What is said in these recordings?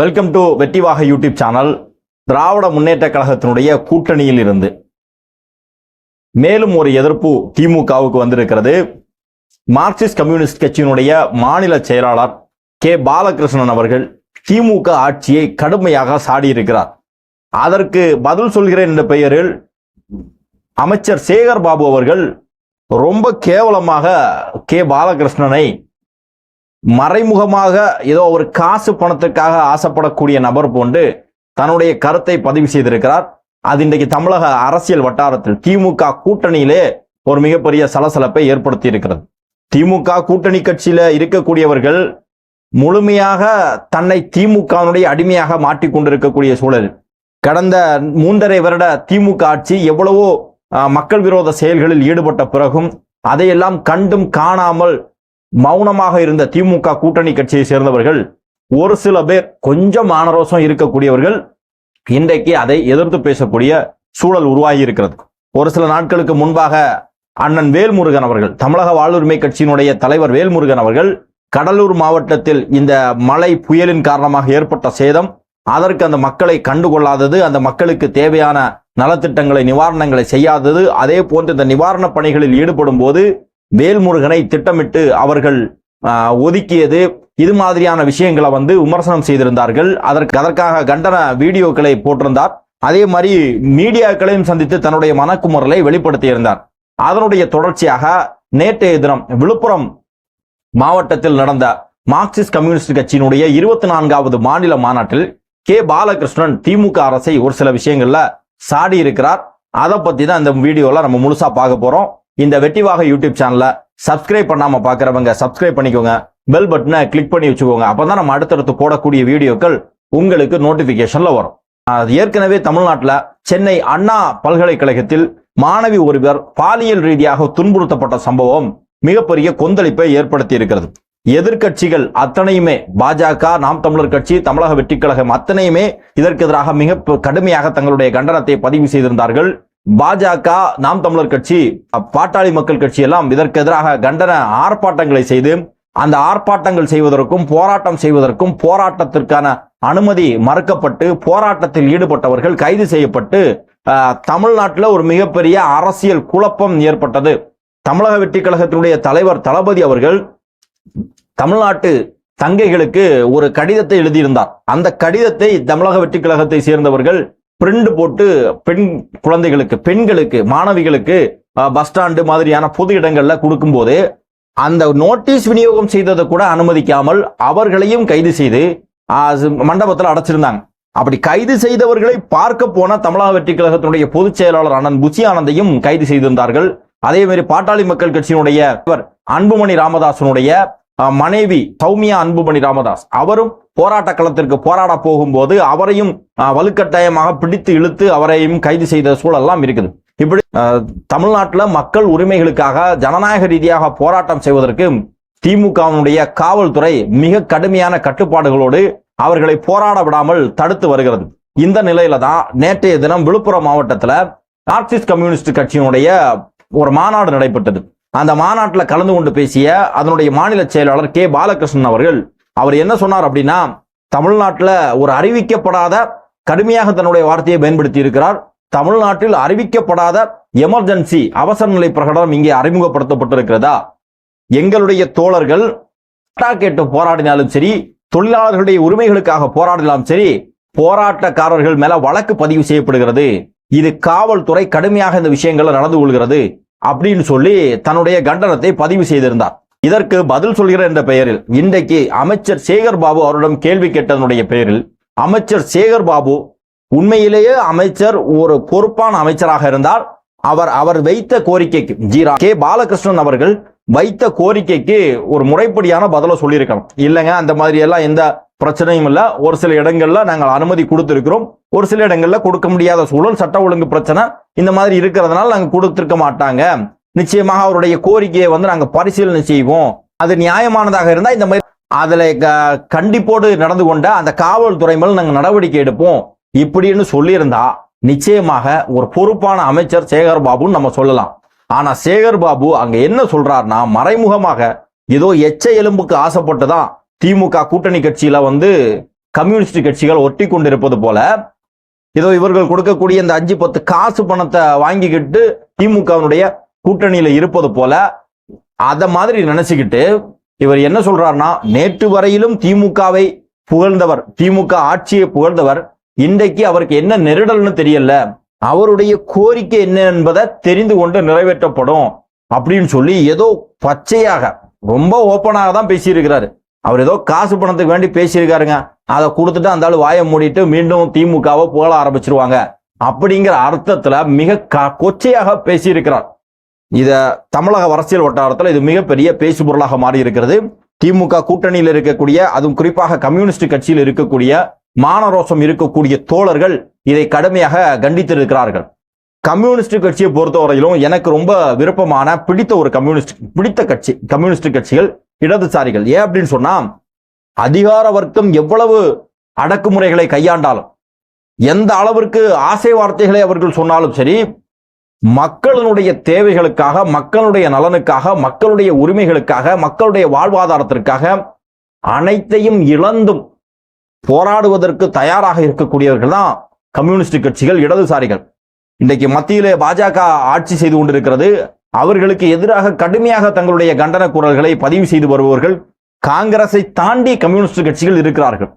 Welcome to வெட்டிவாக YouTube channel Dravida Munnetra கழகத்தினுடைய கூட்டணியில் இருந்து. மேலும் ஒரு எதிர்ப்பு திமுகவுக்கு வந்திருக்கிறது. மார்க்சிஸ்ட் கம்யூனிஸ்ட் கட்சியினுடைய மாநில செயலாளர் கே. பாலகிருஷ்ணன் அவர்கள் திமுக ஆட்சியை கடுமையாக சாடியிருக்கிறார். அதற்கு பதில் சொல்கிறேன் என்ற பெயரில் அமைச்சர் சேகர் பாபு அவர்கள் ரொம்ப கேவலமாக கே. பாலகிருஷ்ணனை மறைமுகமாக ஏதோ ஒரு காசு பணத்துக்காக ஆசைப்படக்கூடிய நபர் போன்று தன்னுடைய கருத்தை பதிவு செய்திருக்கிறார். அது இன்றைக்கு தமிழக அரசியல் வட்டாரத்தில் திமுக கூட்டணியிலே ஒரு மிகப்பெரிய சலசலப்பை ஏற்படுத்தி இருக்கிறது திமுக கூட்டணி கட்சியில இருக்கக்கூடியவர்கள் முழுமையாக தன்னை திமுகவினுடைய அடிமையாக மாட்டிக்கொண்டிருக்கக்கூடிய சூழல். கடந்த மூன்றரை வருட திமுக ஆட்சி எவ்வளவோ மக்கள் விரோத செயல்களில் ஈடுபட்ட பிறகும் அதையெல்லாம் கண்டும் காணாமல் மௌனமாக இருந்த திமுக கூட்டணி கட்சியை சேர்ந்தவர்கள் ஒரு சில பேர் கொஞ்சம் ஆனரோசம் இருக்கக்கூடியவர்கள் இன்றைக்கு அதை எதிர்த்து பேசக்கூடிய சூழல் உருவாகி இருக்கிறது. ஒரு சில நாட்களுக்கு முன்பாக அண்ணன் வேல்முருகன் அவர்கள் தமிழக வாழ்வுரிமை கட்சியினுடைய தலைவர் வேல்முருகன் அவர்கள் கடலூர் மாவட்டத்தில் இந்த மழை புயலின் காரணமாக ஏற்பட்ட சேதம் அதற்கு அந்த மக்களை கண்டுகொள்ளாதது அந்த மக்களுக்கு தேவையான நலத்திட்டங்களை நிவாரணங்களை செய்யாதது அதே போன்று இந்த நிவாரணப் பணிகளில் ஈடுபடும் போது வேல்முருகனை திட்டமிட்டு அவர்கள் ஒதுக்கியது இது மாதிரியான விஷயங்களை வந்து விமர்சனம் செய்திருந்தார்கள். அதற்கு அதற்காக கண்டன வீடியோக்களை போட்டிருந்தார். அதே மாதிரி மீடியாக்களையும் சந்தித்து தன்னுடைய மனக்குமுறலை வெளிப்படுத்தியிருந்தார். அதனுடைய தொடர்ச்சியாக நேற்றைய தினம் விழுப்புரம் மாவட்டத்தில் நடந்த மார்க்சிஸ்ட் கம்யூனிஸ்ட் கட்சியினுடைய இருபத்தி நான்காவது மாநில மாநாட்டில் கே. பாலகிருஷ்ணன் திமுக அரசை ஒரு சில விஷயங்கள்ல சாடி இருக்கிறார் அதை பத்தி தான் இந்த வீடியோல நம்ம முழுசா பார்க்க போறோம். இந்த வெட்டிவாக யூடியூப் சேனலை சப்ஸ்கிரைப் பண்ணாம பார்க்குறவங்க சப்ஸ்கிரைப் பண்ணிக்கோங்க. பெல் பட்டனை கிளிக் பண்ணி வச்சுக்கோங்க. அப்பதான் நம்ம அடுத்தடுத்து போடக்கூடிய வீடியோக்கள் உங்களுக்கு நோட்டிஃபிகேஷனில் வரும். அது ஏற்கனவே தமிழ்நாட்டில் சென்னை அண்ணா பல்கலைக்கழகத்தில் மாணவி ஒருவர் பாலியல் ரீதியாக துன்புறுத்தப்பட்ட சம்பவம் மிகப்பெரிய கொந்தளிப்பை ஏற்படுத்தி இருக்கிறது எதிர்க்கட்சிகள் அத்தனையுமே பாஜக நாம் தமிழர் கட்சி தமிழக வெற்றிக் கழகம் அத்தனையுமே இதற்கு எதிராக மிக கடுமையாக தங்களுடைய கண்டனத்தை பதிவு செய்திருந்தார்கள். பாஜக நாம் தமிழர் கட்சி பாட்டாளி மக்கள் கட்சி எல்லாம் இதற்கு எதிராக கண்டன ஆர்ப்பாட்டங்களை செய்து அந்த ஆர்ப்பாட்டங்கள் செய்வதற்கும் போராட்டம் செய்வதற்கும் போராட்டத்திற்கான அனுமதி மறுக்கப்பட்டு போராட்டத்தில் ஈடுபட்டவர்கள் கைது செய்யப்பட்டு தமிழ்நாட்டில் தமிழ்நாட்டுல ஒரு மிகப்பெரிய அரசியல் குழப்பம் ஏற்பட்டது. தமிழக வெற்றி கழகத்தினுடைய தலைவர் தளபதி அவர்கள் தமிழ்நாட்டு தங்கைகளுக்கு ஒரு கடிதத்தை எழுதியிருந்தார். அந்த கடிதத்தை தமிழக வெற்றி கழகத்தை சேர்ந்தவர்கள் பிரிண்ட் போட்டு பெண் குழந்தைகளுக்கு பெண்களுக்கு மாணவிகளுக்கு பஸ் ஸ்டாண்டு மாதிரியான பொது இடங்கள்ல கொடுக்கும்போது அந்த நோட்டீஸ் விநியோகம் செய்ததை கூட அனுமதிக்காமல் அவர்களையும் கைது செய்து மண்டபத்தில் அடைச்சிருந்தாங்க. அப்படி கைது செய்தவர்களை பார்க்க போன தமிழக வெற்றி கழகத்தினுடைய பொதுச் செயலாளர் அண்ணன் புசி ஆனந்தையும் கைது செய்திருந்தார்கள். அதே மாதிரி பாட்டாளி மக்கள் கட்சியினுடைய அன்புமணி ராமதாசனுடைய மனைவி சௌமியா அன்புமணி ராமதாஸ். அவரும் போராட்ட களத்திற்கு போராட போகும்போது அவரையும் அஹ், வலுக்கட்டாயமாக பிடித்து இழுத்து அவரையும் கைது செய்த சூழல்லாம் இருக்குது. இப்படி தமிழ்நாட்டில் தமிழ்நாட்டுல மக்கள் உரிமைகளுக்காக ஜனநாயக ரீதியாக போராட்டம் செய்வதற்கு திமுகவினுடைய காவல்துறை மிக கடுமையான கட்டுப்பாடுகளோடு அவர்களை போராட விடாமல் தடுத்து வருகிறது. இந்த நிலையில தான் நேற்றைய தினம் விழுப்புரம் மாவட்டத்துல மார்க்சிஸ்ட் கம்யூனிஸ்ட் கட்சியினுடைய ஒரு மாநாடு நடைபெற்றது. அந்த மாநாட்டில் கலந்து கொண்டு பேசிய அதனுடைய மாநில செயலாளர் கே. பாலகிருஷ்ணன் அவர்கள் அவர் என்ன சொன்னார் அப்படின்னா தமிழ்நாட்டில் ஒரு அறிவிக்கப்படாத கடுமையாக தன்னுடைய வார்த்தையை பயன்படுத்தி இருக்கிறார். தமிழ்நாட்டில் அறிவிக்கப்படாத எமர்ஜென்சி அவசர நிலை பிரகடனம் இங்கே அறிமுகப்படுத்தப்பட்டிருக்கிறதா? எங்களுடைய தோழர்கள் கேட்டு போராடினாலும் சரி தொழிலாளர்களுடைய உரிமைகளுக்காக போராடினாலும் சரி போராட்டக்காரர்கள் மேல வழக்கு பதிவு செய்யப்படுகிறது. இது காவல்துறை கடுமையாக இந்த விஷயங்களை நடந்து கொள்கிறது. அப்படின்னு சொல்லி தன்னுடைய கண்டனத்தை பதிவு செய்திருந்தார். இதற்கு பதில் சொல்கிற என்ற பெயரில் இன்றைக்கு அமைச்சர் சேகர் பாபு அவரிடம் கேள்வி கேட்டதனுடைய பெயரில் அமைச்சர் சேகர் பாபு உண்மையிலேயே அமைச்சர் ஒரு பொறுப்பான அமைச்சராக இருந்தால் அவர் அவர் வைத்த கோரிக்கைக்கு ஜீரா கே பாலகிருஷ்ணன் அவர்கள் வைத்த கோரிக்கைக்கு ஒரு முறைப்படியான பதிலை சொல்லியிருக்கணும். இல்லைங்க அந்த மாதிரி எல்லாம் எந்த பிரச்சனையும் இல்லை. ஒரு சில இடங்கள்ல நாங்கள் அனுமதி கொடுத்துருக்கிறோம். ஒரு சில இடங்கள்ல கொடுக்க முடியாத சூழல் சட்ட ஒழுங்கு பிரச்சனை இந்த மாதிரி இருக்கிறதுனால நாங்கள் கொடுத்துருக்க மாட்டாங்க. நிச்சயமாக அவருடைய கோரிக்கையை வந்து நாங்கள் பரிசீலனை செய்வோம். அது நியாயமானதாக இருந்தால் இந்த மாதிரி அதில் க- கண்டிப்போடு நடந்து கொண்ட அந்த காவல்துறை மேல் நாங்கள் நடவடிக்கை எடுப்போம். இப்படின்னு சொல்லியிருந்தா நிச்சயமாக ஒரு பொறுப்பான அமைச்சர் சேகர் பாபுன்னு நம்ம சொல்லலாம். ஆனால் சேகர் பாபு அங்கே என்ன சொல்றாருன்னா மறைமுகமாக ஏதோ எச்ச எலும்புக்கு ஆசைப்பட்டு தான் திமுக கூட்டணி கட்சியில வந்து கம்யூனிஸ்ட் கட்சிகள் ஒட்டி கொண்டிருப்பது போல ஏதோ இவர்கள் கொடுக்கக்கூடிய இந்த அஞ்சு பத்து காசு பணத்தை வாங்கிக்கிட்டு திமுகவினுடைய கூட்டணியில இருப்பது போல அத மாதிரி நினைச்சுக்கிட்டு இவர் என்ன சொல்றாருன்னா நேற்று வரையிலும் திமுகவை புகழ்ந்தவர் திமுக ஆட்சியை புகழ்ந்தவர் இன்றைக்கு அவருக்கு என்ன நெருடல்னு தெரியல அவருடைய கோரிக்கை என்ன என்பதை தெரிந்து கொண்டு நிறைவேற்றப்படும் அப்படின்னு சொல்லி ஏதோ பச்சையாக ரொம்ப ஓப்பனாக தான் பேசியிருக்கிறாரு. அவர் ஏதோ காசு பணத்துக்கு வேண்டி பேசியிருக்காருங்க. அதை கொடுத்துட்டு அந்த ஆள் வாயை மூடிட்டு மீண்டும் திமுகவை புகழ ஆரம்பிச்சிருவாங்க. அப்படிங்கிற அர்த்தத்துல மிக க- கொச்சையாக பேசியிருக்கிறார். இத தமிழக அரசியல் வட்டாரத்தில் இது மிகப்பெரிய பேசு பொருளாக மாறி இருக்கிறது திமுக கூட்டணியில் இருக்கக்கூடிய அதுவும் குறிப்பாக கம்யூனிஸ்ட் கட்சியில் இருக்கக்கூடிய மானரோசம் இருக்கக்கூடிய தோழர்கள் இதை கடுமையாக கண்டித்திருக்கிறார்கள். கம்யூனிஸ்ட் கட்சியை பொறுத்தவரையிலும் எனக்கு ரொம்ப விருப்பமான பிடித்த ஒரு கம்யூனிஸ்ட் பிடித்த கட்சி கம்யூனிஸ்ட் கட்சிகள் இடதுசாரிகள். ஏன் அப்படின்னு சொன்னா அதிகார வர்க்கம் எவ்வளவு அடக்குமுறைகளை கையாண்டாலும் எந்த அளவிற்கு ஆசை வார்த்தைகளை அவர்கள் சொன்னாலும் சரி மக்களினுடைய தேவைகளுக்காக மக்களுடைய நலனுக்காக மக்களுடைய உரிமைகளுக்காக மக்களுடைய வாழ்வாதாரத்திற்காக அனைத்தையும் இழந்தும் போராடுவதற்கு தயாராக இருக்கக்கூடியவர்கள் தான் கம்யூனிஸ்ட் கட்சிகள் இடதுசாரிகள். இன்றைக்கு மத்தியிலே பாஜக ஆட்சி செய்து கொண்டிருக்கிறது. அவர்களுக்கு எதிராக கடுமையாக தங்களுடைய கண்டன குரல்களை பதிவு செய்து வருபவர்கள் காங்கிரஸை தாண்டி கம்யூனிஸ்ட் கட்சிகள் இருக்கிறார்கள்.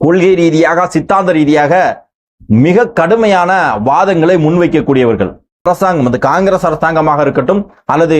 கொள்கை ரீதியாக சித்தாந்த ரீதியாக மிக கடுமையான வாதங்களை முன்வைக்கக்கூடியவர்கள். அரசாங்கம் அது காங்கிரஸ் அரசாங்கமாக இருக்கட்டும் அல்லது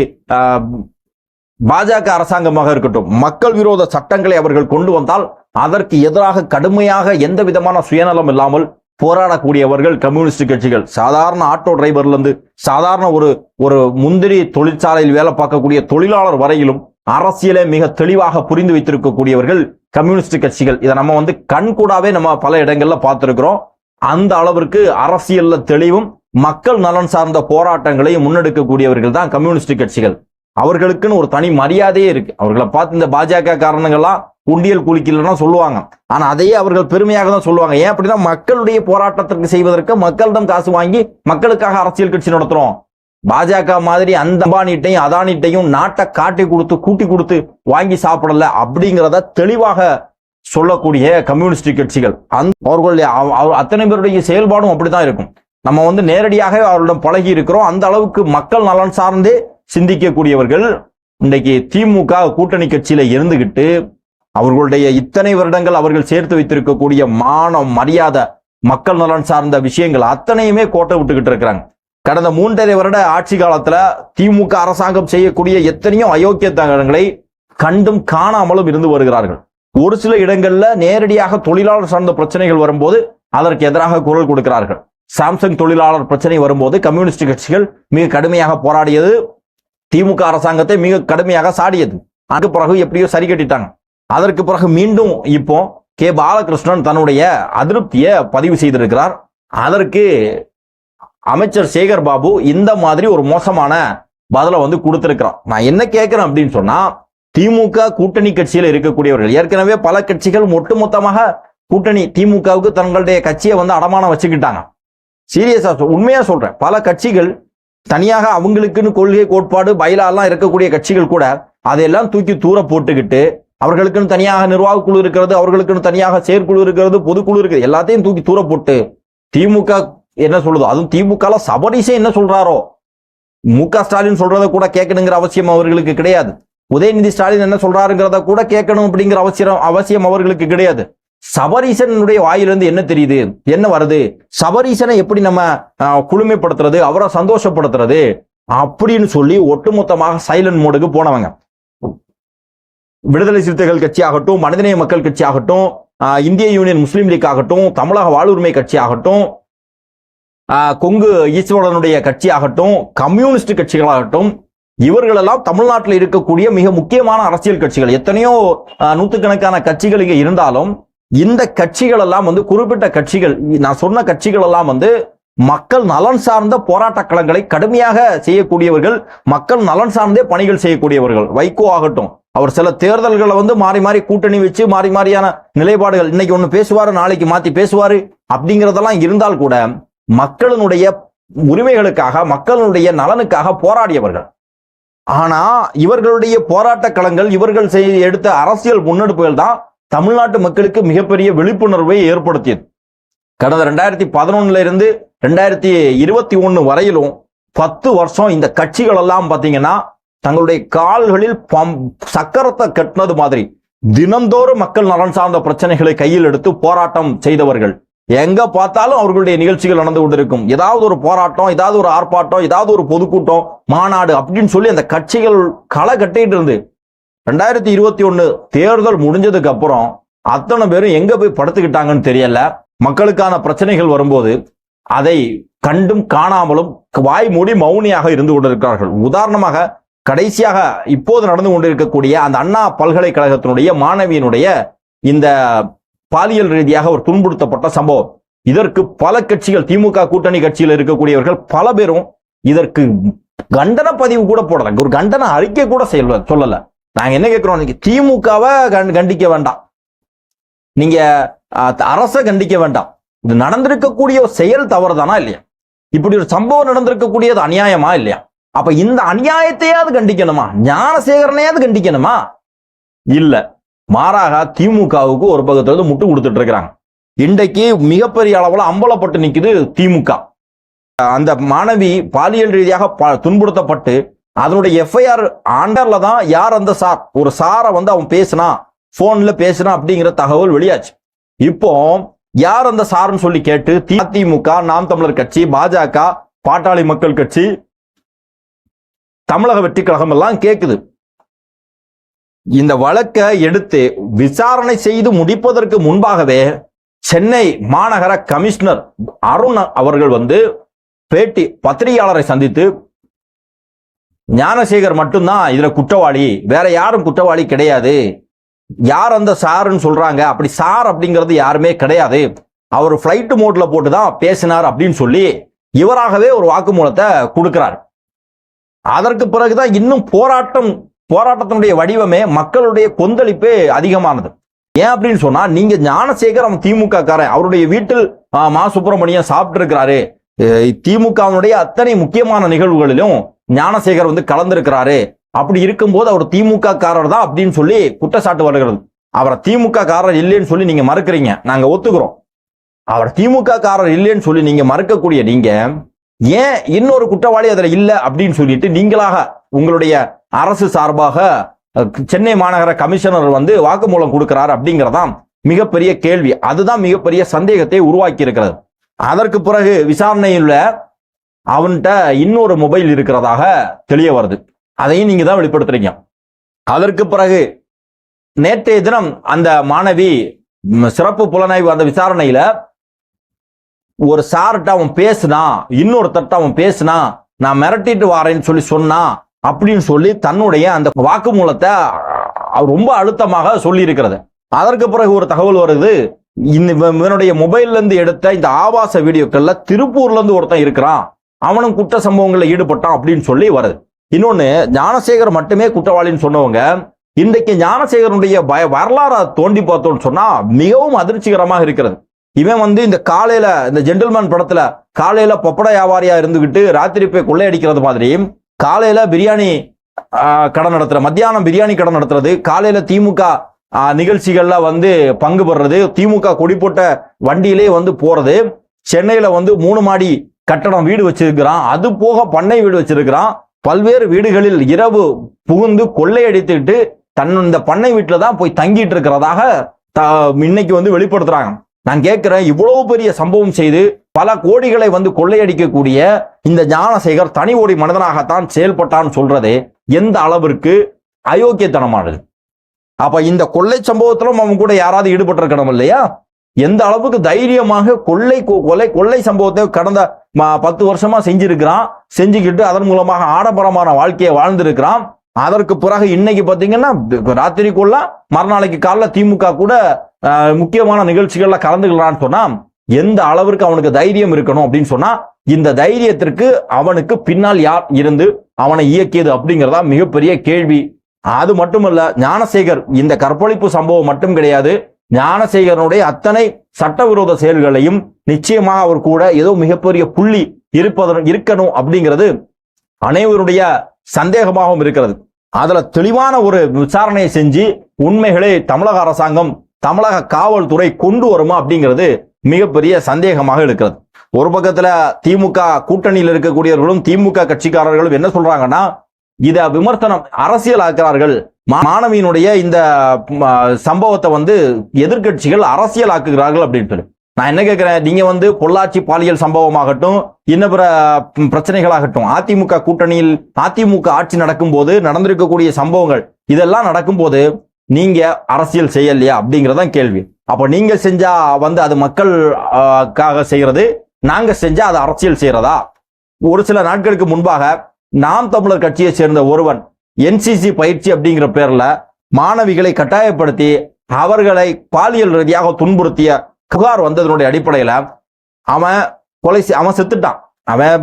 பாஜக அரசாங்கமாக இருக்கட்டும் மக்கள் விரோத சட்டங்களை அவர்கள் கொண்டு வந்தால் அதற்கு எதிராக கடுமையாக எந்த விதமான சுயநலம் இல்லாமல் போராடக்கூடியவர்கள் கம்யூனிஸ்ட் கட்சிகள். சாதாரண ஆட்டோ டிரைவர்லேருந்து சாதாரண ஒரு ஒரு முந்திரி தொழிற்சாலையில் வேலை பார்க்கக்கூடிய தொழிலாளர் வரையிலும் அரசியலை மிக தெளிவாக புரிந்து வைத்திருக்கக்கூடியவர்கள் கம்யூனிஸ்ட் கட்சிகள். இதை நம்ம வந்து கண்கூடாவே நம்ம பல இடங்கள்ல பார்த்துருக்கிறோம். அந்த அளவிற்கு அரசியல்ல தெளிவும் மக்கள் நலன் சார்ந்த போராட்டங்களையும் முன்னெடுக்கக்கூடியவர்கள் தான் கம்யூனிஸ்ட் கட்சிகள். அவர்களுக்குன்னு ஒரு தனி மரியாதையே இருக்கு. அவர்களை பார்த்து இந்த பாஜக காரணங்கள்லாம் குண்டியல் குளிக்கலன்னா சொல்லுவாங்க. ஆனா அதையே அவர்கள் பெருமையாக தான் சொல்லுவாங்க. ஏன் அப்படின்னா மக்களுடைய போராட்டத்திற்கு செய்வதற்கு மக்களிடம் காசு வாங்கி மக்களுக்காக அரசியல் கட்சி நடத்துறோம். பாஜக மாதிரி அந்த அம்பானிட்டையும் அதானிட்டையும் நாட்டை காட்டி கொடுத்து கூட்டி கொடுத்து வாங்கி சாப்பிடல அப்படிங்கிறத தெளிவாக சொல்லக்கூடிய கம்யூனிஸ்ட் கட்சிகள். அந்த அவர்களுடைய அவ- அத்தனை பேருடைய செயல்பாடும் அப்படிதான் இருக்கும். நம்ம வந்து நேரடியாக அவர்களிடம் பழகி இருக்கிறோம். அந்த அளவுக்கு மக்கள் நலன் சார்ந்தே சிந்திக்கக்கூடியவர்கள் இன்றைக்கு திமுக கூட்டணி கட்சியில இருந்துகிட்டு அவர்களுடைய இத்தனை வருடங்கள் அவர்கள் சேர்த்து வைத்திருக்கக்கூடிய மானம் மரியாதை மக்கள் நலன் சார்ந்த விஷயங்கள் அத்தனையுமே கோட்டை விட்டுக்கிட்டு இருக்கிறாங்க. கடந்த மூன்றரை வருட ஆட்சி காலத்துல திமுக அரசாங்கம் செய்யக்கூடிய எத்தனையோ அயோக்கிய தகங்களை கண்டும் காணாமலும் இருந்து வருகிறார்கள். ஒரு சில இடங்கள்ல நேரடியாக தொழிலாளர் சார்ந்த பிரச்சனைகள் வரும்போது அதற்கு எதிராக குரல் கொடுக்கிறார்கள். சாம்சங் தொழிலாளர் பிரச்சனை வரும்போது கம்யூனிஸ்ட் கட்சிகள் மிக கடுமையாக போராடியது. திமுக அரசாங்கத்தை மிக கடுமையாக சாடியது. அதுக்கு பிறகு எப்படியோ சரி கட்டிட்டாங்க. அதற்கு பிறகு மீண்டும் இப்போ கே. பாலகிருஷ்ணன் தன்னுடைய அதிருப்தியை பதிவு செய்திருக்கிறார். அதற்கு அமைச்சர் சேகர் பாபு இந்த மாதிரி ஒரு மோசமான பதிலை வந்து கொடுத்திருக்கிறார். நான் என்ன கேட்கிறேன் அப்படின்னு சொன்னா திமுக கூட்டணி கட்சியில் இருக்கக்கூடியவர்கள் ஏற்கனவே பல கட்சிகள் ஒட்டுமொத்தமாக கூட்டணி திமுகவுக்கு தங்களுடைய கட்சியை வந்து அடமானம் வச்சுக்கிட்டாங்க. சீரியஸா சொல் உண்மையா சொல்றேன். பல கட்சிகள் தனியாக அவங்களுக்குன்னு கொள்கை கோட்பாடு பயிலாலாம் இருக்கக்கூடிய கட்சிகள் கூட அதையெல்லாம் தூக்கி தூர போட்டுக்கிட்டு அவர்களுக்குன்னு தனியாக நிர்வாக குழு இருக்கிறது அவர்களுக்குன்னு தனியாக செயற்குழு இருக்கிறது பொதுக்குழு இருக்கிறது எல்லாத்தையும் தூக்கி தூர போட்டு திமுக என்ன சொல்லுதோ? அதுவும் திமுக சபரிசே என்ன சொல்றாரோ? மு க ஸ்டாலின் சொல்றத கூட கேட்கணுங்கிற அவசியம் அவர்களுக்கு கிடையாது. உதயநிதி ஸ்டாலின் என்ன சொல்றாருங்கிறத கூட கேட்கணும் அப்படிங்கிற அவசியம் அவசியம் அவர்களுக்கு கிடையாது. சபரீசனுடைய வாயிலிருந்து என்ன தெரியுது? என்ன வருது? சபரீசனை எப்படி நம்ம குழுமைப்படுத்துறது குளுமைப்படுத்துறது அவரை சந்தோஷப்படுத்துறது? அப்படின்னு சொல்லி ஒட்டுமொத்தமாக சைலண்ட் மோடுக்கு போனவங்க. விடுதலை சிறுத்தைகள் கட்சி ஆகட்டும் மனிதநேய மக்கள் கட்சி ஆகட்டும் இந்திய யூனியன் முஸ்லீம் லீக் ஆகட்டும் தமிழக வாழ்வுரிமை கட்சி ஆகட்டும் கொங்கு ஈஸ்வரனுடைய கட்சி ஆகட்டும் கம்யூனிஸ்ட் கட்சிகளாகட்டும் இவர்களெல்லாம் தமிழ்நாட்டில் இருக்கக்கூடிய மிக முக்கியமான அரசியல் கட்சிகள். எத்தனையோ நூற்றுக்கணக்கான கட்சிகள் இங்கே இருந்தாலும் இந்த கட்சிகள் எல்லாம் வந்து குறிப்பிட்ட கட்சிகள் நான் சொன்ன கட்சிகள் எல்லாம் வந்து மக்கள் நலன் சார்ந்த போராட்ட களங்களை கடுமையாக செய்யக்கூடியவர்கள் மக்கள் நலன் சார்ந்தே பணிகள் செய்யக்கூடியவர்கள் வைகோ ஆகட்டும். அவர் சில தேர்தல்களை வந்து மாறி மாறி கூட்டணி வச்சு மாறி மாறியான நிலைப்பாடுகள் இன்னைக்கு ஒன்று பேசுவாரு நாளைக்கு மாத்தி பேசுவாரு அப்படிங்கிறதெல்லாம் இருந்தால் கூட மக்களினுடைய உரிமைகளுக்காக மக்களுடைய நலனுக்காக போராடியவர்கள். ஆனா இவர்களுடைய போராட்ட களங்கள் இவர்கள் செய்ய எடுத்த அரசியல் முன்னெடுப்புகள் தான் தமிழ்நாட்டு மக்களுக்கு மிகப்பெரிய விழிப்புணர்வை ஏற்படுத்தியது. கடந்த ரெண்டாயிரத்தி பதினொன்னுல இருந்து ரெண்டாயிரத்தி இருபத்தி ஒன்று வரையிலும் பத்து வருஷம் இந்த கட்சிகள் எல்லாம் பார்த்தீங்கன்னா தங்களுடைய கால்களில் பம் சக்கரத்தை கட்டினது மாதிரி தினந்தோறும் மக்கள் நலன் சார்ந்த பிரச்சனைகளை கையில் எடுத்து போராட்டம் செய்தவர்கள். எங்க பார்த்தாலும் அவர்களுடைய நிகழ்ச்சிகள் நடந்து கொண்டிருக்கும். ஏதாவது ஒரு போராட்டம் ஏதாவது ஒரு ஆர்ப்பாட்டம் ஏதாவது ஒரு பொதுக்கூட்டம் மாநாடு அப்படின்னு சொல்லி அந்த கட்சிகள் களை கட்டிட்டு இருந்து ரெண்டாயிரத்தி இருபத்தி ஒன்று தேர்தல் முடிஞ்சதுக்கு அப்புறம் அத்தனை பேரும் எங்க போய் படுத்துக்கிட்டாங்கன்னு தெரியல. மக்களுக்கான பிரச்சனைகள் வரும்போது அதை கண்டும் காணாமலும் வாய் மூடி மௌனியாக இருந்து கொண்டிருக்கிறார்கள். உதாரணமாக கடைசியாக இப்போது நடந்து கொண்டிருக்கக்கூடிய அந்த அண்ணா பல்கலைக்கழகத்தினுடைய மாணவியினுடைய இந்த பாலியல் ரீதியாக ஒரு துன்புறுத்தப்பட்ட சம்பவம். இதற்கு பல கட்சிகள் திமுக கூட்டணி கட்சியில் இருக்கக்கூடியவர்கள் பல பேரும் இதற்கு கண்டன பதிவு கூட போடல. ஒரு கண்டன அறிக்கை கூட செய்யல சொல்லலை. நாங்க என்ன கேட்கிறோம் நீங்க திமுகவை கண்- கண்டிக்க வேண்டாம். நீங்க அரச அரசை கண்டிக்க வேண்டாம். இது நடந்திருக்கக்கூடிய ஒரு செயல் தவறுதானா இல்லையா? இப்படி ஒரு சம்பவம் நடந்திருக்கக்கூடியது அநியாயமா இல்லையா? அப்ப இந்த அநியாயத்தையாவது கண்டிக்கணுமா? ஞானசேகரனையாவது கண்டிக்கணுமா? இல்ல. மாறாக திமுகவுக்கு ஒரு பக்கத்துல இருந்து முட்டு கொடுத்துட்டு இருக்கிறாங்க. இன்றைக்கு மிகப்பெரிய அளவுல அம்பலப்பட்டு நிக்குது திமுக. அந்த மாணவி பாலியல் ரீதியாக ப- துன்புறுத்தப்பட்டு அதனுடைய எஃப்ஐஆர் ஆண்டர்ல தான் யார் அந்த சார்? ஒரு சாரை வந்து அவன் பேசினா போன்ல பேசினா அப்படிங்கிற தகவல் வெளியாச்சு. இப்போ யார் அந்த சார்னு சொல்லி கேட்டு அதிமுக நாம் தமிழர் கட்சி பாஜக பாட்டாளி மக்கள் கட்சி தமிழக வெற்றி கழகம் எல்லாம் கேக்குது. இந்த வழக்கை எடுத்து விசாரணை செய்து முடிப்பதற்கு முன்பாகவே சென்னை மாநகர கமிஷனர் அருண் அவர்கள் வந்து பேட்டி பத்திரிகையாளரை சந்தித்து ஞானசேகர் மட்டும்தான் இதுல குற்றவாளி. வேற யாரும் குற்றவாளி கிடையாது. யார் அந்த சாருன்னு சொல்றாங்க? அப்படி சார் அப்படிங்கிறது யாருமே கிடையாது. அவர் ஃப்ளைட்டு மோட்ல போட்டு தான் பேசினார் அப்படின்னு சொல்லி இவராகவே ஒரு வாக்குமூலத்தை கொடுக்கிறார். அதற்கு பிறகுதான் இன்னும் போராட்டம் போராட்டத்தினுடைய வடிவமே மக்களுடைய கொந்தளிப்பே அதிகமானது. ஏன் அப்படின்னு சொன்னா நீங்க ஞானசேகர் அவன் திமுக காரன் அவருடைய வீட்டில் மா சுப்பிரமணியம் சாப்பிட்டு இருக்கிறாரு திமுகவினுடைய அத்தனை முக்கியமான நிகழ்வுகளிலும் ஞானசேகர் வந்து கலந்திருக்கிறாரு. அப்படி இருக்கும்போது அவர் திமுக காரர் தான் அப்படின்னு சொல்லி குற்றச்சாட்டு வருகிறது. அவரை திமுக காரர் இல்லைன்னு சொல்லி நீங்க மறுக்கிறீங்க. நாங்க ஒத்துக்கிறோம். அவர் திமுக காரர் இல்லைன்னு சொல்லி நீங்க மறுக்கக்கூடிய நீங்க ஏன் இன்னொரு குற்றவாளி அதுல இல்ல அப்படின்னு சொல்லிட்டு நீங்களாக உங்களுடைய அரசு சார்பாக சென்னை மாநகர கமிஷனர் வந்து வாக்குமூலம் கொடுக்கிறார் அப்படிங்கறதான் மிகப்பெரிய கேள்வி. அதுதான் மிகப்பெரிய சந்தேகத்தை உருவாக்கி இருக்கிறது அதற்கு பிறகு விசாரணையில் அவன்கிட்ட இன்னொரு மொபைல் இருக்கிறதாக தெரிய வருது. அதையும் நீங்க தான் வெளிப்படுத்துறீங்க. அதற்கு பிறகு நேற்றைய தினம் அந்த மாணவி சிறப்பு புலனாய்வு அந்த விசாரணையில ஒரு சார்கிட்ட அவன் பேசுனா இன்னொருத்தட்ட அவன் பேசுனா நான் மிரட்டிட்டு வாரேன்னு சொல்லி சொன்னா அப்படின்னு சொல்லி தன்னுடைய அந்த வாக்குமூலத்தை ரொம்ப அழுத்தமாக சொல்லி இருக்கிறது அதற்கு பிறகு ஒரு தகவல் வருது. இந்த இவன் இவனுடைய மொபைல்லேருந்து எடுத்த இந்த ஆபாச வீடியோக்கள்ல திருப்பூர்லேருந்து ஒருத்தன் இருக்கிறான். அவனும் குற்ற சம்பவங்களில் ஈடுபட்டான் அப்படின்னு சொல்லி வருது. இன்னொன்று ஞானசேகர் மட்டுமே குற்றவாளின்னு சொன்னவங்க இன்றைக்கு ஞானசேகரனுடைய பய வரலாறை தோண்டி பார்த்தோம்னு சொன்னால் மிகவும் அதிர்ச்சிகரமாக இருக்கிறது. இவன் வந்து இந்த காலையில் இந்த ஜென்டில்மேன் படத்தில் காலையில் பொப்பட வியாபாரியாக இருந்துக்கிட்டு ராத்திரி போய் கொள்ளையடிக்கிறது மாதிரி காலையில் பிரியாணி கடன் நடத்துகிற மத்தியானம் பிரியாணி கடன் நடத்துறது காலையில் திமுக நிகழ்ச்சிகள்ல வந்து பங்கு பெறுறது. திமுக கொடி போட்ட வண்டியிலே வந்து போறது. சென்னையில வந்து மூணு மாடி கட்டடம் வீடு வச்சிருக்கிறான். அது போக பண்ணை வீடு வச்சிருக்கிறான். பல்வேறு வீடுகளில் இரவு புகுந்து கொள்ளையடித்துட்டு தன் இந்த பண்ணை வீட்டில் தான் போய் தங்கிட்டு இருக்கிறதாக த- இன்னைக்கு வந்து வெளிப்படுத்துறாங்க. நான் கேட்கிறேன் இவ்வளவு பெரிய சம்பவம் செய்து பல கோடிகளை வந்து கொள்ளையடிக்கக்கூடிய இந்த ஞானசேகர் தனி ஓடி மனிதனாகத்தான் செயல்பட்டான்னு சொல்றது எந்த அளவிற்கு அயோக்கியத்தனமானது? அப்ப இந்த கொள்ளை சம்பவத்திலும் அவன் கூட யாராவது ஈடுபட்டிருக்கணும் இல்லையா? எந்த அளவுக்கு தைரியமாக கொள்ளை கொ- கொலை கொள்ளை சம்பவத்தை கடந்த பத்து வருஷமா செஞ்சிருக்கிறான் செஞ்சுக்கிட்டு அதன் மூலமாக ஆடம்பரமான வாழ்க்கையை வாழ்ந்திருக்கிறான். அதற்கு பிறகு இன்னைக்கு பாத்தீங்கன்னா ராத்திரிக்குள்ள மறுநாளைக்கு காலைல திமுக கூட முக்கியமான நிகழ்ச்சிகள்ல கலந்துக்கலான்னு சொன்னா எந்த அளவிற்கு அவனுக்கு தைரியம் இருக்கணும் அப்படின்னு சொன்னா இந்த தைரியத்திற்கு அவனுக்கு பின்னால் யார் இருந்து அவனை இயக்கியது அப்படிங்கிறதா மிகப்பெரிய கேள்வி. அது மட்டுமல்ல ஞானசேகர் இந்த கற்பழிப்பு சம்பவம் மட்டும் கிடையாது. ஞானசேகரனுடைய அத்தனை சட்டவிரோத செயல்களையும் நிச்சயமாக அவர் கூட ஏதோ மிகப்பெரிய புள்ளி இருப்பதன் இருக்கணும் அப்படிங்கிறது அனைவருடைய சந்தேகமாகவும் இருக்கிறது. அதுல தெளிவான ஒரு விசாரணையை செஞ்சு உண்மைகளை தமிழக அரசாங்கம் தமிழக காவல்துறை கொண்டு வருமா அப்படிங்கிறது மிகப்பெரிய சந்தேகமாக இருக்கிறது. ஒரு பக்கத்துல திமுக கூட்டணியில் இருக்கக்கூடியவர்களும் திமுக கட்சிக்காரர்களும் என்ன சொல்றாங்கன்னா இத விமர்சனம் அரசியலாக்குறார்கள். மாணவியினுடைய இந்த சம்பவத்தை வந்து எதிர்க்கட்சிகள் அரசியலாக்குகிறார்கள் அப்படின்னு சொல்லி. நான் என்ன கேட்கிறேன் நீங்க வந்து பொள்ளாச்சி பாலியல் சம்பவமாகட்டும் இன்ன பிற பிரச்சனைகளாகட்டும் அதிமுக கூட்டணியில் அதிமுக ஆட்சி நடக்கும்போது நடந்திருக்கக்கூடிய சம்பவங்கள் இதெல்லாம் நடக்கும்போது நீங்க அரசியல் செய்யலையா அப்படிங்கறதான் கேள்வி. அப்ப நீங்க செஞ்சா வந்து அது மக்களுக்காக செய்யறது நாங்க செஞ்சா அது அரசியல் செய்யறதா? ஒரு சில நாட்களுக்கு முன்பாக நாம் தமிழர் கட்சியை சேர்ந்த ஒருவன் என்சிசி பயிற்சி அப்படிங்கிற பேர்ல மாணவிகளை கட்டாயப்படுத்தி அவர்களை பாலியல் ரீதியாக துன்புறுத்திய புகார் வந்ததனுடைய அடிப்படையில அவன் கொலை அவன் செத்துட்டான். அவன்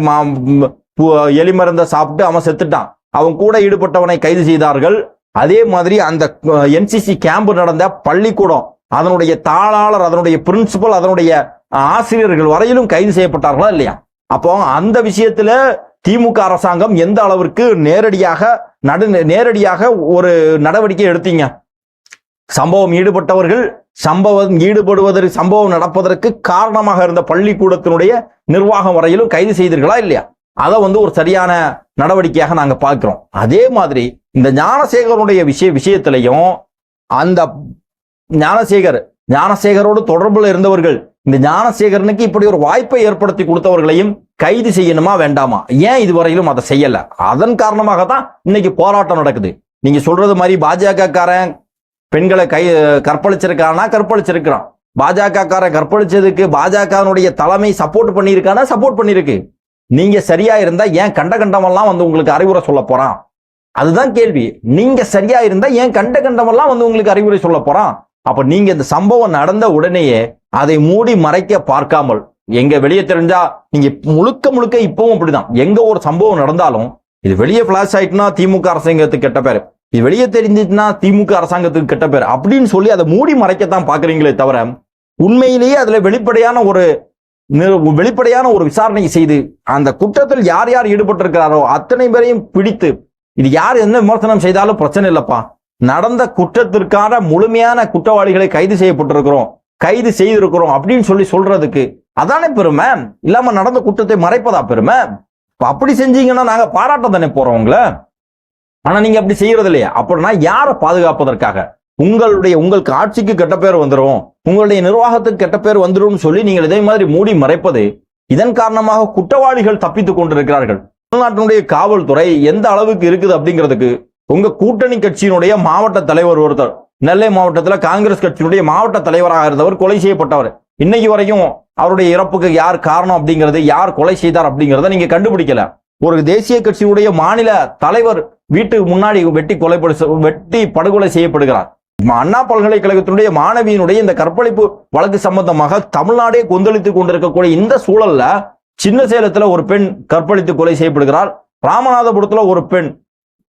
பு- எலி மருந்த சாப்பிட்டு அவன் செத்துட்டான். அவன் கூட ஈடுபட்டவனை கைது செய்தார்கள். அதே மாதிரி அந்த என்சிசி கேம்ப் நடந்த பள்ளிக்கூடம் அதனுடைய தாளாளர் அதனுடைய பிரின்சிபல் அதனுடைய ஆசிரியர்கள் வரையிலும் கைது செய்யப்பட்டார்களா இல்லையா? அப்போ அந்த விஷயத்துல திமுக அரசாங்கம் எந்த அளவிற்கு நேரடியாக நடு நேரடியாக ஒரு நடவடிக்கை எடுத்தீங்க? சம்பவம் ஈடுபட்டவர்கள் சம்பவம் ஈடுபடுவதற்கு சம்பவம் நடப்பதற்கு காரணமாக இருந்த பள்ளிக்கூடத்தினுடைய நிர்வாகம் வரையிலும் கைது செய்தீர்களா இல்லையா? அதை வந்து ஒரு சரியான நடவடிக்கையாக நாங்க பார்க்கிறோம். அதே மாதிரி இந்த ஞானசேகரனுடைய விஷய விஷயத்திலையும் அந்த ஞானசேகர் ஞானசேகரோடு தொடர்பில் இருந்தவர்கள் இந்த ஞானசேகரனுக்கு இப்படி ஒரு வாய்ப்பை ஏற்படுத்தி கொடுத்தவர்களையும் கைது செய்யணுமா வேண்டாமா? ஏன் இதுவரையிலும் அதை செய்யல? அதன் காரணமாக தான் இன்னைக்கு போராட்டம் நடக்குது. நீங்க சொல்றது மாதிரி பாஜக காரன் பெண்களை கை கற்பழிச்சிருக்கானா கற்பழிச்சிருக்கிறான். பாஜக காரன் கற்பழிச்சதுக்கு பாஜகனுடைய தலைமை சப்போர்ட் பண்ணியிருக்கானா சப்போர்ட் பண்ணியிருக்கு. நீங்க சரியா இருந்தா ஏன் கண்ட கண்டமெல்லாம் வந்து உங்களுக்கு அறிவுரை சொல்ல போறான்? அதுதான் கேள்வி. நீங்க சரியா இருந்தா ஏன் கண்ட கண்டமெல்லாம் வந்து உங்களுக்கு அறிவுரை சொல்ல போறான்? அப்ப நீங்க இந்த சம்பவம் நடந்த உடனேயே அதை மூடி மறைக்க பார்க்காமல் எங்க வெளியே தெரிஞ்சா நீங்க முழுக்க முழுக்க இப்பவும் அப்படிதான். எங்க ஒரு சம்பவம் நடந்தாலும் இது வெளியே பிளாஷ் ஆயிட்டுனா திமுக அரசாங்கத்துக்கு கெட்ட பேர். இது வெளியே தெரிஞ்சிச்சுன்னா திமுக அரசாங்கத்துக்கு கெட்ட பேர். அப்படின்னு சொல்லி அதை மூடி மறைக்கத்தான் பாக்குறீங்களே தவிர உண்மையிலேயே அதுல வெளிப்படையான ஒரு வெளிப்படையான ஒரு விசாரணை செய்து அந்த குற்றத்தில் யார் யார் ஈடுபட்டிருக்கிறாரோ அத்தனை பேரையும் பிடித்து இது யார் என்ன விமர்சனம் செய்தாலும் பிரச்சனை இல்லப்பா. நடந்த குற்றத்திற்கான முழுமையான குற்றவாளிகளை கைது செய்யப்பட்டிருக்கிறோம். கைது செய்திருக்கிறோம் அப்படின்னு சொல்லி சொல்றதுக்கு அதானே பெருமை? இல்லாம நடந்த குற்றத்தை மறைப்பதா பெருமை? அப்படி செஞ்சீங்கன்னா நாங்க பாராட்ட தானே போறோம் உங்களை. ஆனா நீங்க அப்படி செய்யறது இல்லையா? அப்படின்னா யாரை பாதுகாப்பதற்காக? உங்களுடைய உங்களுக்கு ஆட்சிக்கு கெட்ட பேர் வந்துடும் உங்களுடைய நிர்வாகத்துக்கு கெட்ட பேர் வந்துடும் சொல்லி நீங்கள் இதே மாதிரி மூடி மறைப்பது இதன் காரணமாக குற்றவாளிகள் தப்பித்துக் கொண்டிருக்கிறார்கள். தமிழ்நாட்டினுடைய காவல்துறை எந்த அளவுக்கு இருக்குது அப்படிங்கிறதுக்கு உங்க கூட்டணி கட்சியினுடைய மாவட்ட தலைவர் ஒருத்தர் நெல்லை மாவட்டத்தில் காங்கிரஸ் கட்சியினுடைய மாவட்ட தலைவராக இருந்தவர் கொலை செய்யப்பட்டவர். இன்னைக்கு வரைக்கும் அவருடைய இறப்புக்கு யார் காரணம் அப்படிங்கிறது யார் கொலை செய்தார் அப்படிங்கிறத நீங்க கண்டுபிடிக்கல. ஒரு தேசிய கட்சியுடைய மாநில தலைவர் வீட்டு முன்னாடி வெட்டி கொலைப்படு வெட்டி படுகொலை செய்யப்படுகிறார். அண்ணா பல்கலைக்கழகத்தினுடைய மாணவியினுடைய இந்த கற்பழிப்பு வழக்கு சம்பந்தமாக தமிழ்நாடே கொந்தளித்துக் கொண்டிருக்கக்கூடிய இந்த சூழல்ல சின்ன சேலத்துல ஒரு பெண் கற்பழித்து கொலை செய்யப்படுகிறார். ராமநாதபுரத்துல ஒரு பெண்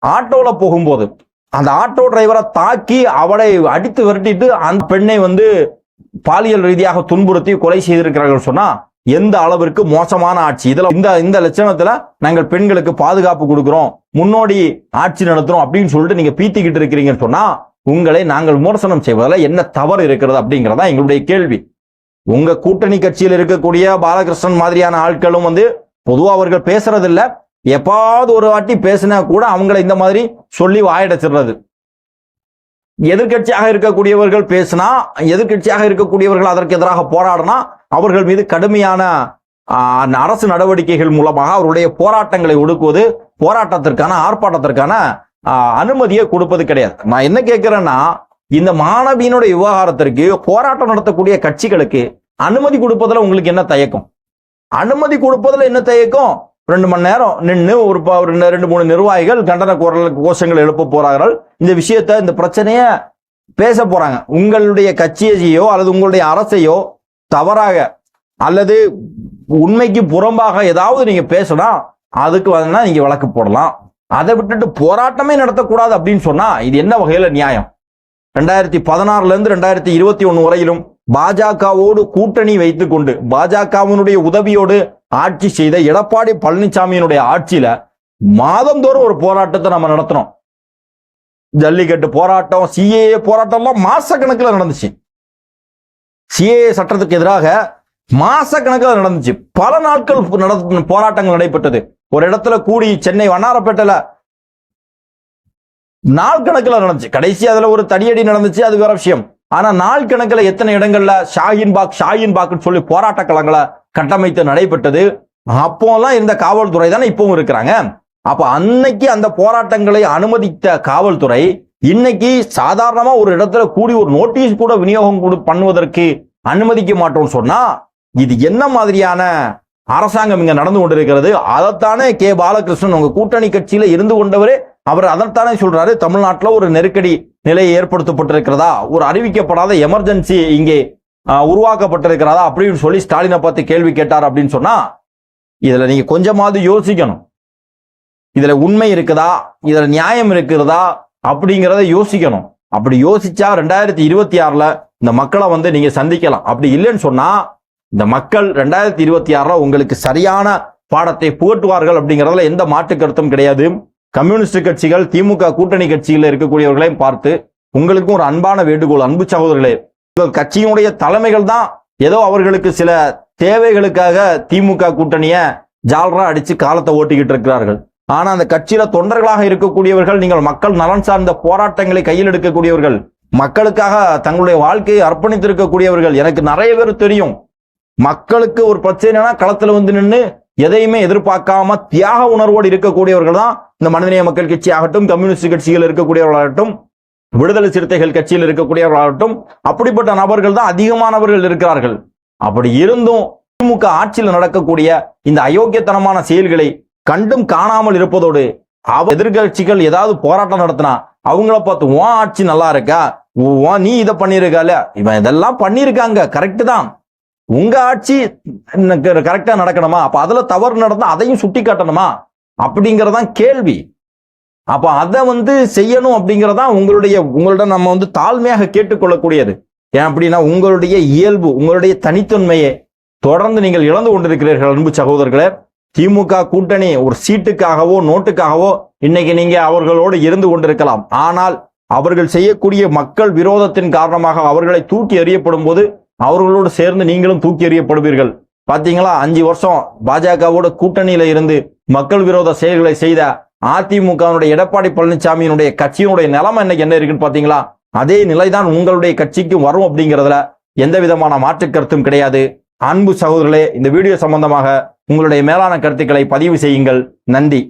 ஆட்டோல போகும்போது அந்த ஆட்டோ டிரைவரை தாக்கி அவளை அடித்து விரட்டிட்டு அந்த பெண்ணை வந்து பாலியல் ரீதியாக துன்புறுத்தி கொலை செய்திருக்கிறார்கள் சொன்னா எந்த அளவிற்கு மோசமான ஆட்சி? இதுல இந்த இந்த லட்சணத்துல நாங்கள் பெண்களுக்கு பாதுகாப்பு கொடுக்கிறோம் முன்னோடி ஆட்சி நடத்துறோம் அப்படின்னு சொல்லிட்டு நீங்க பீத்திக்கிட்டு இருக்கிறீங்கன்னு சொன்னா உங்களை நாங்கள் விமர்சனம் செய்வதில் என்ன தவறு இருக்கிறது அப்படிங்கிறதா எங்களுடைய கேள்வி. உங்க கூட்டணி கட்சியில் இருக்கக்கூடிய பாலகிருஷ்ணன் மாதிரியான ஆட்களும் வந்து பொதுவா அவர்கள் பேசுறது எப்பாவது ஒரு வாட்டி பேசினா கூட அவங்கள இந்த மாதிரி சொல்லி வாயடைச்சிடுறது எதிர்க்கட்சியாக இருக்கக்கூடியவர்கள் பேசினா எதிர்க்கட்சியாக இருக்கக்கூடியவர்கள் அதற்கு எதிராக போராடினா அவர்கள் மீது கடுமையான அரசு நடவடிக்கைகள் மூலமாக அவருடைய போராட்டங்களை ஒடுக்குவது போராட்டத்திற்கான ஆர்ப்பாட்டத்திற்கான அனுமதியை கொடுப்பது கிடையாது. நான் என்ன கேட்கிறேன்னா இந்த மாணவியினுடைய விவகாரத்திற்கு போராட்டம் நடத்தக்கூடிய கட்சிகளுக்கு அனுமதி கொடுப்பதில் உங்களுக்கு என்ன தயக்கம்? அனுமதி கொடுப்பதில் என்ன தயக்கம்? ரெண்டு மணி நேரம் நின்று ஒரு ஒரு ரெண்டு- ரெண்டு மூணு நிர்வாகிகள் கண்டன குரல் கோஷங்கள் எழுப்ப போறார்கள். இந்த விஷயத்த இந்த பிரச்சனைய பேச போறாங்க. உங்களுடைய கட்சியையோ அல்லது உங்களுடைய அரசையோ தவறாக அல்லது உண்மைக்கு புறம்பாக ஏதாவது நீங்க பேசினா அதுக்கு வந்து நீங்க வழக்கு போடலாம். அதை விட்டுட்டு போராட்டமே நடத்தக்கூடாது அப்படின்னு சொன்னா இது என்ன வகையில நியாயம்? ரெண்டாயிரத்தி பதினாறுல இருந்து ரெண்டாயிரத்தி இருபத்தி ஒன்னு வரையிலும் பாஜகவோடு கூட்டணி வைத்துக்கொண்டு பாஜகவினுடைய உதவியோடு ஆட்சி செய்த எடப்பாடி பழனிசாமியினுடைய ஆட்சியில மாதந்தோறும் ஒரு போராட்டத்தை நம்ம நடத்தினோம். ஜல்லிக்கட்டு போராட்டம் சிஏஏ போராட்டம்லாம் மாசக்கணக்கில் நடந்துச்சு. சிஏ சட்டத்துக்கு எதிராக மாசக்கணக்கில் நடந்துச்சு. பல நாட்கள் நட- போராட்டங்கள் நடைபெற்றது. ஒரு இடத்துல கூடி சென்னை வண்ணாரப்பேட்டையில நாள் கணக்கில் நடந்துச்சு. கடைசி அதுல ஒரு தடியடி நடந்துச்சு. அது வேற விஷயம். ஆனா நாள் கணக்கில் எத்தனை இடங்கள்ல ஷாஹின் பாக் ஷாஹின் பாக்னு சொல்லி போராட்ட களங்களை கட்டமைத்து நடைபெற்றது அப்போலாம் இருந்த காவல்துறை தானே இப்பவும் இருக்கிறாங்க. அப்ப அன்னைக்கு அந்த போராட்டங்களை அனுமதித்த காவல்துறை இன்னைக்கு சாதாரணமா ஒரு இடத்துல கூடி ஒரு நோட்டீஸ் கூட விநியோகம் கொடு- பண்ணுவதற்கு அனுமதிக்க மாட்டோம்னு சொன்னா இது என்ன மாதிரியான அரசாங்கம் இங்க நடந்து கொண்டிருக்கிறது? அதைத்தானே கே. பாலகிருஷ்ணன் உங்க கூட்டணி கட்சியில இருந்து கொண்டவரே அவர் அதைத்தானே சொல்றாரு. தமிழ்நாட்டில் ஒரு நெருக்கடி நிலை ஏற்படுத்தப்பட்டிருக்கிறதா? ஒரு அறிவிக்கப்படாத எமர்ஜென்சி இங்கே உருவாக்கப்பட்டிருக்கிறதா? அப்படின்னு சொல்லி ஸ்டாலினை பார்த்து கேள்வி கேட்டார் அப்படின்னு சொன்னா இதுல நீங்க கொஞ்சமாவது யோசிக்கணும். இதுல உண்மை இருக்குதா? இதுல நியாயம் இருக்கிறதா அப்படிங்கிறத யோசிக்கணும். அப்படி யோசிச்சா ரெண்டாயிரத்தி இருபத்தி ஆறுல இந்த மக்களை வந்து நீங்க சந்திக்கலாம். அப்படி இல்லைன்னு சொன்னா இந்த மக்கள் ரெண்டாயிரத்தி இருபத்தி ஆறுல உங்களுக்கு சரியான பாடத்தை புகட்டுவார்கள் அப்படிங்கிறதுல எந்த மாற்று கருத்தும் கிடையாது. கம்யூனிஸ்ட் கட்சிகள் திமுக கூட்டணி கட்சியில் இருக்கக்கூடியவர்களையும் பார்த்து உங்களுக்கும் ஒரு அன்பான வேண்டுகோள் அன்பு சகோதரர்களே உங்கள் கட்சியினுடைய தலைமைகள் தான் ஏதோ அவர்களுக்கு சில தேவைகளுக்காக திமுக கூட்டணிய ஜால்ரா அடிச்சு காலத்தை ஓட்டிக்கிட்டு இருக்கிறார்கள். ஆனா அந்த கட்சியில தொண்டர்களாக இருக்கக்கூடியவர்கள் நீங்கள் மக்கள் நலன் சார்ந்த போராட்டங்களை கையில் எடுக்கக்கூடியவர்கள் மக்களுக்காக தங்களுடைய வாழ்க்கையை அர்ப்பணித்திருக்கக்கூடியவர்கள் எனக்கு நிறைய பேர் தெரியும். மக்களுக்கு ஒரு பிரச்சனைனா களத்துல வந்து நின்று எதையுமே எதிர்பார்க்காம தியாக உணர்வோடு இருக்கக்கூடியவர்கள் தான் இந்த மனிதநேய மக்கள் கட்சி ஆகட்டும் கம்யூனிஸ்ட் கட்சிகள் இருக்கக்கூடியவர்களாகட்டும் விடுதலை சிறுத்தைகள் கட்சியில் இருக்கக்கூடியவர்களாகட்டும் அப்படிப்பட்ட நபர்கள் தான் அதிகமானவர்கள் இருக்கிறார்கள். அப்படி இருந்தும் திமுக ஆட்சியில் நடக்கக்கூடிய இந்த அயோக்கியத்தனமான செயல்களை கண்டும் காணாமல் இருப்பதோடு அவ எதிர்கட்சிகள் ஏதாவது போராட்டம் நடத்தினா அவங்கள பார்த்து உன் ஆட்சி நல்லா இருக்கா? நீ இதை பண்ணியிருக்கால இவன் இதெல்லாம் பண்ணியிருக்காங்க. கரெக்டு தான். உங்க ஆட்சி கரெக்டா நடக்கணுமா? அப்ப அதுல தவறு நடந்தா அதையும் சுட்டி காட்டணுமா அப்படிங்கறதான் கேள்வி. அப்ப அதை வந்து செய்யணும் அப்படிங்கறதான் உங்களுடைய உங்கள்ட்ட நம்ம வந்து தாழ்மையாக கேட்டுக்கொள்ளக்கூடியது. ஏன் அப்படின்னா உங்களுடைய இயல்பு உங்களுடைய தனித்தன்மையை தொடர்ந்து நீங்கள் இழந்து கொண்டிருக்கிறீர்கள் அன்பு சகோதரர்களே. திமுக கூட்டணி ஒரு சீட்டுக்காகவோ நோட்டுக்காகவோ இன்னைக்கு நீங்க அவர்களோடு இருந்து கொண்டிருக்கலாம். ஆனால் அவர்கள் செய்யக்கூடிய மக்கள் விரோதத்தின் காரணமாக அவர்களை தூக்கி எறியப்படும் போது அவர்களோடு சேர்ந்து நீங்களும் தூக்கி எறியப்படுவீர்கள். பாத்தீங்களா? அஞ்சு வருஷம் பாஜகவோட கூட்டணியில இருந்து மக்கள் விரோத செயல்களை செய்த அதிமுகவினுடைய எடப்பாடி பழனிசாமியினுடைய கட்சியினுடைய நிலைமை இன்னைக்கு என்ன இருக்குன்னு பாத்தீங்களா? அதே நிலைதான் உங்களுடைய கட்சிக்கும் வரும் அப்படிங்கிறதுல எந்த விதமான மாற்று கருத்தும் கிடையாது. அன்பு சகோதரர்களே இந்த வீடியோ சம்பந்தமாக உங்களுடைய மேலான கருத்துக்களை பதிவு செய்யுங்கள். நன்றி.